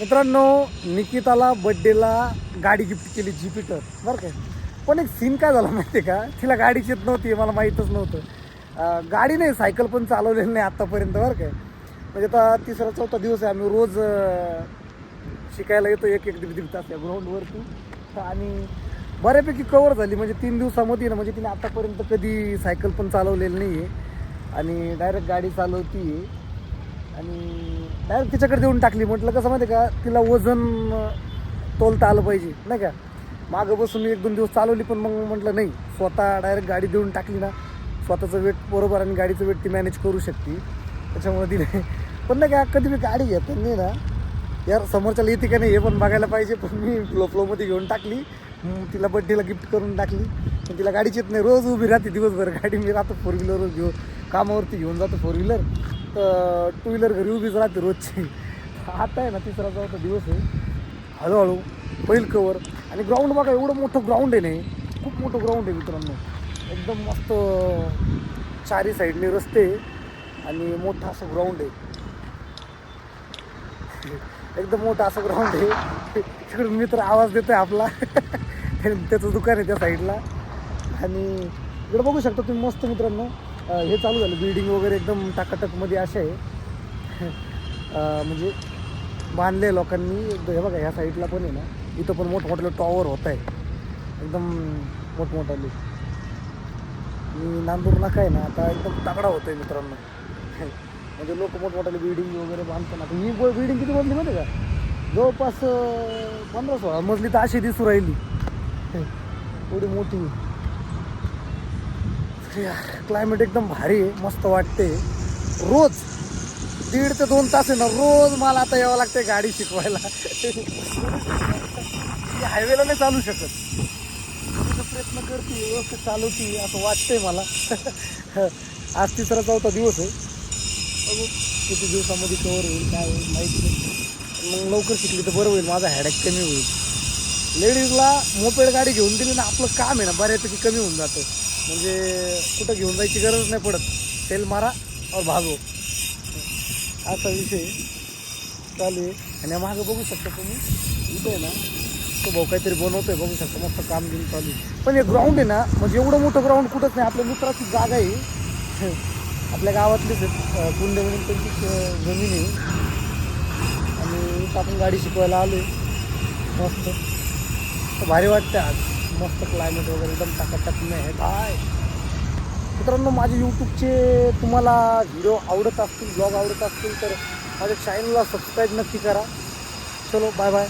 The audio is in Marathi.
मित्रांनो निकिताला बड्डेला गाडी गिफ्ट केली ज्युपिटर बरं काय पण एक सीन काय झाला माहिती आहे का? तिला गाडीच येत नव्हती मला माहीतच नव्हतं. गाडी नाही सायकल पण चालवलेली नाही आत्तापर्यंत बरं काय म्हणजे आता तिसरा चौथा दिवस आहे आम्ही रोज शिकायला येतो एक एक दीड दीड तास या ग्राउंडवरती आणि बऱ्यापैकी कवर झाली म्हणजे तीन दिवसामध्ये ना म्हणजे तिने आत्तापर्यंत कधी सायकल पण चालवलेली नाही आहे आणि डायरेक्ट गाडी चालवती आहे आणि डायरेक्ट तिच्याकडे देऊन टाकली. म्हटलं कसं माहिती आहे का तिला वजन तोलता आलं पाहिजे नाही का? मागं बसून एक दोन दिवस चालवली पण मग म्हटलं नाही स्वतः डायरेक्ट गाडी देऊन टाकली ना स्वतःचं वेट बरोबर आणि गाडीचं वेट ती मॅनेज करू शकते. त्याच्यामुळे तिने पण नाही का कधी मी गाडी घेताना ना यार समोरच्याला येते का नाही हे पण बघायला पाहिजे पण मी फ्लो फ्लोमध्ये घेऊन टाकली. मग तिला बड्डेला गिफ्ट करून टाकली. पण तिला गाडीच येत नाही रोज उभी राहते दिवसभर. गाडी मी राहतो फोर व्हीलरवर घेऊ कामावरती घेऊन जातो फोर व्हीलर टू व्हीलर घरी उभीच राहते रोजची. आता आहे ना तिसरा चौथा दिवस आहे. हळूहळू पहिल कवर आणि ग्राउंड बघा एवढं मोठं ग्राउंड आहे नाही खूप मोठं ग्राउंड आहे मित्रांनो. एकदम मस्त चारी साईडने रस्ते आणि मोठं असं ग्राउंड आहे. एकदम मोठं असं ग्राउंड आहे. तिकडून मित्र आवाज देतोय आपला. त्याचं दुकान आहे त्या साईडला आणि इकडं बघू शकता तुम्ही मस्त मित्रांनो. हे चालू झालं. बिल्डिंग वगैरे एकदम टाकाटकमध्ये असे. आहे म्हणजे बांधले लोकांनी. हे बघा ह्या साईडला पण आहे ना. इथं पण मोठमोठे टॉवर होत आहे. एकदम मोठमोठाले मी नांदूर नाका आहे ना आता एकदम तगडा होतोय मित्रांनो. म्हणजे लोक मोठमोठाले बिल्डिंग वगैरे बांधताना. आता मी बिल्डिंग किती बांधली माहिती का? जवळपास पंधरा सोळा. मजली तर अशी दिसू राहिली. एवढी मोठी. क्लायमेट एकदम भारी आहे मस्त वाटते. रोज दीड ते दोन तास आहे ना रोज मला आता यावं लागते गाडी शिकवायला. हायवेला नाही चालू शकत. प्रयत्न करते व्यवस्थित चालवती असं वाटतंय मला. आज तिसरा चौथा दिवस आहे. बघू किती दिवसामध्ये कवर होईल काय होईल माहिती नाही. मग लवकर शिकली तर बरं होईल माझा हॅडॅक कमी होईल. लेडीजला मोपेड गाडी घेऊन दिली ना आपलं काम आहे ना बऱ्यापैकी कमी होऊन जातं. म्हणजे कुठं घेऊन जायची गरज नाही पडत. तेल मारा और भागो. असा विषय चालू आहे. आणि मागं बघू शकता तुम्ही इथे आहे ना तो भाऊ काहीतरी बनवतोय बघू शकता मस्त काम घेऊन चालू पण हे ग्राउंड आहे ना म्हणजे एवढं मोठं ग्राउंड कुठंच नाही. आपल्या मित्राची जागा आहे. आपल्या गावातलीच आहे कुंडे म्हणून त्यांची जमीन आहे. आणि आपण गाडी शिकवायला आलो आहे मस्त. तर भारी वाटतं आज. मस्त क्लायमेट वगैरे एकदम टाकाटाक नाही आहे काय? मित्रांनो माझे यूट्यूबचे तुम्हाला व्हिडिओ आवडत असतील ब्लॉग आवडत असतील तर माझ्या चॅनलला सबस्क्राईब नक्की करा. चलो बाय बाय